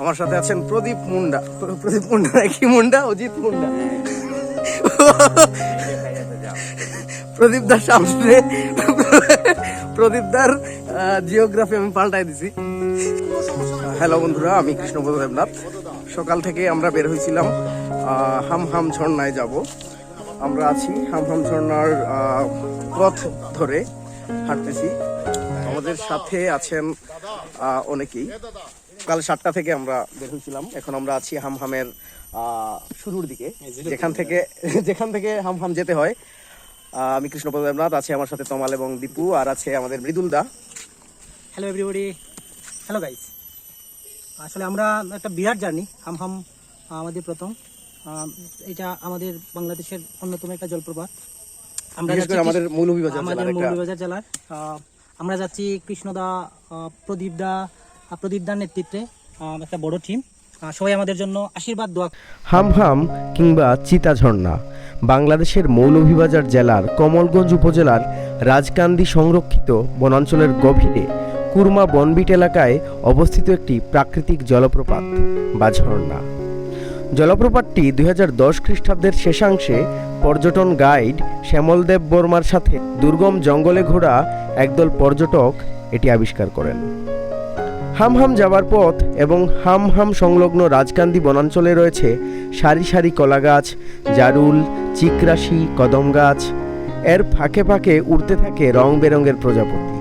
আমার সাথে আছেন প্রদীপ মুন্ডা। প্রদীপ মুন্ডা কি মুন্ডা? অজিত মুন্ডা। প্রদীপ দার সামনে প্রদীপ দার জিওগ্রাফি আমি পাল্টাই দিছি। হ্যালো বন্ধুরা, আমি কৃষ্ণপদ দেবনাথ। সকাল থেকে আমরা বের হয়েছিলাম হাম হাম ঝর্ণায় যাব। আমরা আছি হাম হাম ঝর্ণার পথ ধরে হাঁটতেছি। আমাদের সাথে আছেন অনেকেই। কাল সাতটা থেকে আমরা বের হয়েছিলাম এখন আমরা আছি হাম হামের আহ, শুরুর দিকে। যেখান থেকে যেখান থেকে হাম হাম যেতে হয়। আমি কৃষ্ণপদ দেবনাথ আছে আমার সাথে তমাল এবং দীপু আর আছে আমাদের মৃদুল দা। হ্যালো এভরিবডি হ্যালো গাইস আসলে আমরা একটা বিরাট জার্নি হাম হাম আমাদের প্রথম। এটা আমাদের বাংলাদেশের অন্যতম একটা জলপ্রপাত। আমরা আমাদের মৌলভীবাজার জেলার আমরা যাচ্ছি কৃষ্ণদা প্রদীপদা প্রদীপদার নেতৃত্বে একটা বড় টিম সবাই আমাদের জন্য আশীর্বাদ, দোয়া হামহাম কিংবা চিতা ঝর্ণা। বাংলাদেশের মৌলভীবাজার জেলার কমলগঞ্জ উপজেলার রাজকান্দি সংরক্ষিত বনাঞ্চলের গভীরে কুরমা বনবিট এলাকায় অবস্থিত একটি প্রাকৃতিক জলপ্রপাত বা ঝর্ণা। জলপ্রপাতটি দুই খ্রিস্টাব্দের শেষাংশে পর্যটন গাইড শ্যামলদেব বর্মার সাথে দুর্গম জঙ্গলে ঘোরা একদল পর্যটক এটি আবিষ্কার করেন। হামহাম যাওয়ার পথ এবং হামহাম সংলগ্ন রাজকান্দি বনাঞ্চলে রয়েছে সারি সারি কলা গাছ জারুল, চিকরাশি, কদম গাছ। এর ফাঁকে ফাঁকে উড়তে থাকে রং বেরঙের প্রজাপতি।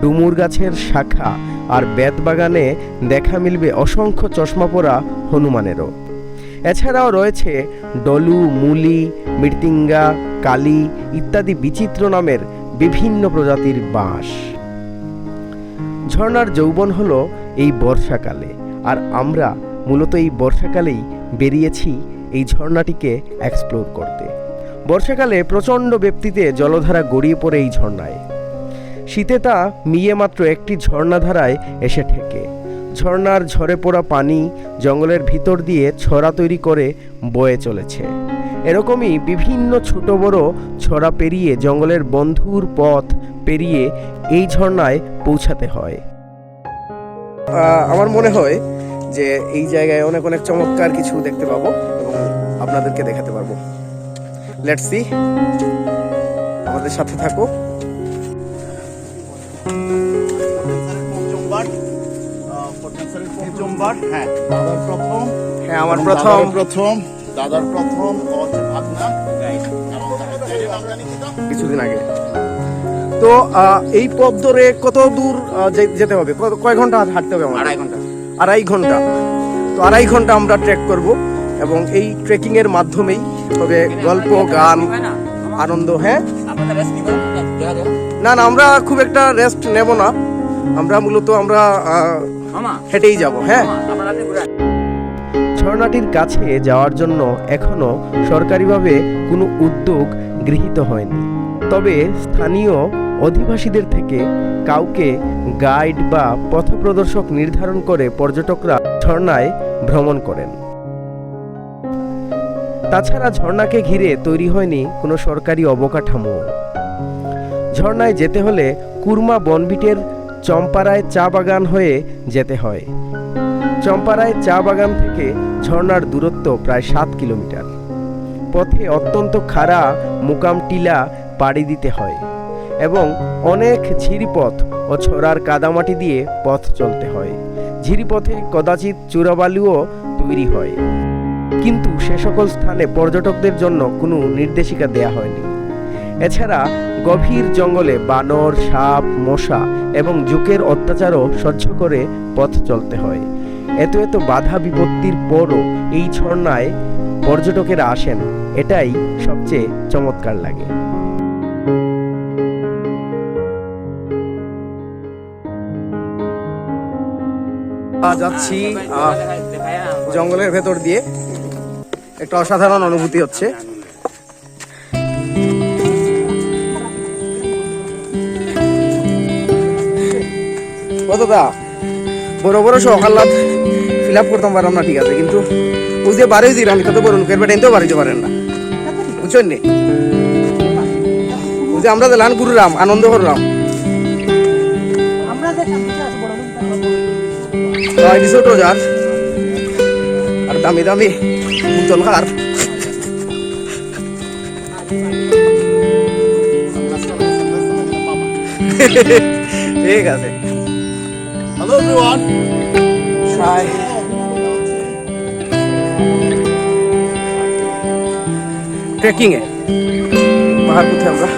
ডুমুর গাছের শাখা আর বেত বাগানে দেখা মিলবে অসংখ্য চশমা পরা হনুমানেরও। এছাড়াও রয়েছে ডলু, মুলি মৃতিঙ্গা কালি ইত্যাদি বিচিত্র নামের বিভিন্ন প্রজাতির বাঁশ। ঝর্ণার যৌবন হলো এই বর্ষাকালে। আর আমরা মূলত এই বর্ষাকালেই বেরিয়েছি এই ঝর্ণাটিকে এক্সপ্লোর করতে। বর্ষাকালে প্রচণ্ড ব্যক্তিতে জলধারা গড়িয়ে পড়ে এই ঝর্ণায়। শীতে তা মিয়ে মাত্র একটি ঝর্ণাধারায় এসে ঠেকে। ঝর্ণার ঝরে পড়া পানি জঙ্গলের ভিতর দিয়ে ছড়া তৈরি করে বয়ে চলেছে। এরকমই বিভিন্ন ছোট বড় ছড়া পেরিয়ে জঙ্গলের বন্ধুর পথ পেরিয়ে এই ঝর্ণায় পৌঁছাতে হয়। আমার মনে হয় যে এই জায়গায় অনেক অনেক চমৎকার কিছু দেখতে পাবো এবং আপনাদেরকে দেখাতে পারব। লেটস সি আমাদের সাথে থাকো। হ্যাঁ দাদার প্রথম। হ্যাঁ আমার প্রথম। প্রথম। দাদার প্রথম হচ্ছে। কিছুদিন আগে। তো এই পথ ধরে কত দূর যেতে হবে? কয় ঘণ্টা হাঁটতে হবে আমার আড়াই ঘণ্টা। আড়াই ঘণ্টা। তো আড়াই ঘণ্টা আমরা ট্রেক করব এবং এই ট্রেকিং এর মাধ্যমেই হবে গল্প গান আনন্দ হ্যাঁ? না না আমরা খুব একটা রেস্ট নেব না। আমরা মূলত আমরা হেঁটেই যাব হ্যাঁ? ঝর্ণাটির কাছে যাওয়ার জন্য এখনও সরকারিভাবে কোনো উদ্যোগ গৃহীত হয়নি। তবে স্থানীয় অধিবাসীদের থেকে কাউকে গাইড বা পথপ্রদর্শক নির্ধারণ করে পর্যটকরা ঝর্ণায় ভ্রমণ করেন। তাছাড়া ঝর্ণাকে ঘিরে তৈরি হয়নি কোনো সরকারি অবকাঠামো। ঝর্ণায় যেতে হলে কুরমা বনবিটের চম্পারায় চা বাগান হয়ে যেতে হয়। চম্পারায় চা বাগান থেকে ঝর্ণার দূরত্ব প্রায় সাত কিলোমিটার। পথে অত্যন্ত খাড়া, মুকাম টিলা পাড়ি দিতে হয় এবং অনেক ঝিরিপথ ও ছড়ার কাদামাটি দিয়ে পথ চলতে হয়। ঝিরিপথে কদাচিৎ চূড়াবালুও তৈরি হয়। কিন্তু সে সকল স্থানে পর্যটকদের জন্য কোনো নির্দেশিকা দেয়া হয়নি। এছাড়া গভীর জঙ্গলে বানর, সাপ, মশা এবং জুকের অত্যাচারও সহ্য করে পথ চলতে হয়। এত এত বাধা বিপত্তির পরও এই ঝর্ণায় পর্যটকেরা আসেন, এটাই সবচেয়ে চমৎকার লাগে। যাচ্ছি জঙ্গলের ভেতর দিয়ে। একটা অসাধারণ অনুভূতি হচ্ছে। কতটা বড় বড় শখ আল্লাহ ফিল আপ করতাম পারলাম না ঠিক আছে কিন্তু ওই যে বাড়ি দিলাম আমি কত বড় লোকের বেটা এনতেও বাড়িতে পারেন না। বুঝছেন নি? ওই যে আমরা দিলাম ঘুরলাম আনন্দ করলাম। ছোট যার? দামি দামি বোতল খার। ঠিক আছে। হ্যালো এভরিওয়ান হাই ট্রেকিং এ? পাহাড় কোথায় আমরা।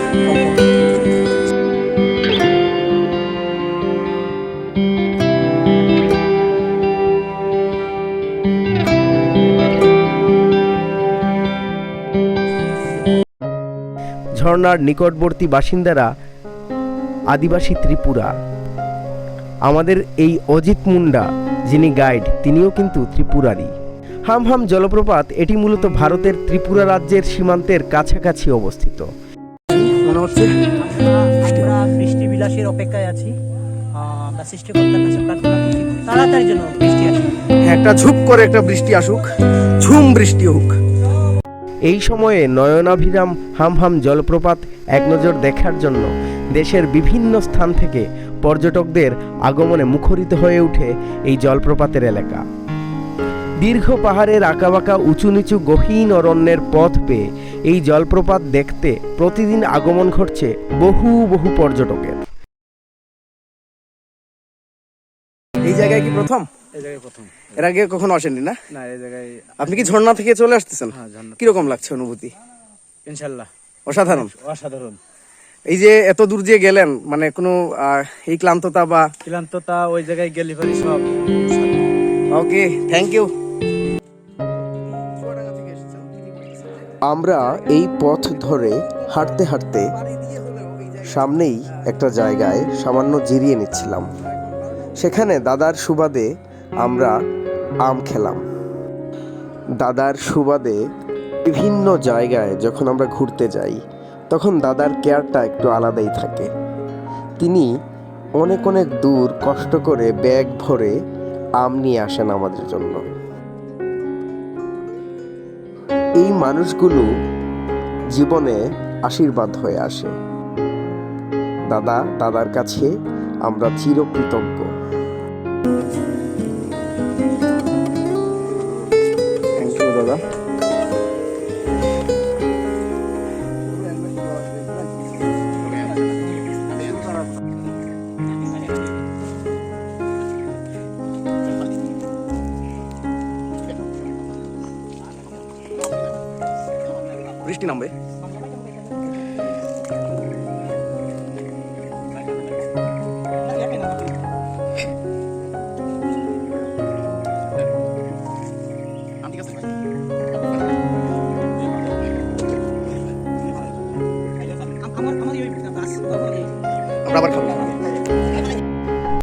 ঝর্ণার নিকটবর্তী বাসিন্দারা আদিবাসী ত্রিপুরা। আমাদের এই অজিত মুন্ডা যিনি গাইড তিনিও কিন্তু ত্রিপুরারই। হাম হাম জলপ্রপাত এটি মূলত ভারতের ত্রিপুরা রাজ্যের সীমান্তের কাছাকাছি অবস্থিত। মনে হচ্ছে আমরা বৃষ্টি বিলাসের অপেক্ষায় আছি। আমরা সৃষ্টিকর্তার কাছে প্রার্থনা করছি তাড়াতাড়ি যেন বৃষ্টি আসে। হ্যাঁ, একটা ঝুপ করে একটা বৃষ্টি আসুক ঝুম বৃষ্টি হোক। এই সময়ে নয়নাভিরাম হাম হাম জলপ্রপাত এক নজর দেখার জন্য দেশের বিভিন্ন স্থান থেকে পর্যটকদের আগমনে মুখরিত হয়ে ওঠে এই জলপ্রপাতের এলাকা। দীর্ঘ পাহাড়ের আঁকাবাঁকা উঁচু নিচু গহীন অরণ্যের পথ পেয়ে এই জলপ্রপাত দেখতে প্রতিদিন আগমন ঘটছে বহু বহু পর্যটকের। এই জায়গায় কি প্রথম? এর আগে কখনো আসেননি না? না এই জায়গায় আপনি কি ঝর্ণা থেকে চলে আসতেছেন? হ্যাঁ, কীরকম লাগছে অনুভূতি? ইনশাল্লাহ অসাধারণ। অসাধারণ। এই যে এত দূর যে গেলেন মানে কোনো এই ক্লান্ততা বা ক্লান্ততা ওই জায়গায় গেলি সব ওকে থ্যাংক ইউ আমরা এই পথ ধরে হাঁটতে হাঁটতে সামনেই একটা জায়গায় সামান্য জিরিয়ে নিচ্ছিলাম। সেখানে দাদার সুবাদে আমরা আম খেলাম। দাদার সুবাদে বিভিন্ন জায়গায় যখন আমরা ঘুরতে যাই, তখন দাদার কেয়ারটা একটু আলাদাই থাকে। তিনি অনেক অনেক দূর কষ্ট করে ব্যাগ ভরে আম নিয়ে আসেন আমাদের জন্য। এই মানুষগুলো জীবনে আশীর্বাদ হয়ে আসে। দাদা দাদার কাছে আমরা চিরকৃতজ্ঞ। বৃষ্টি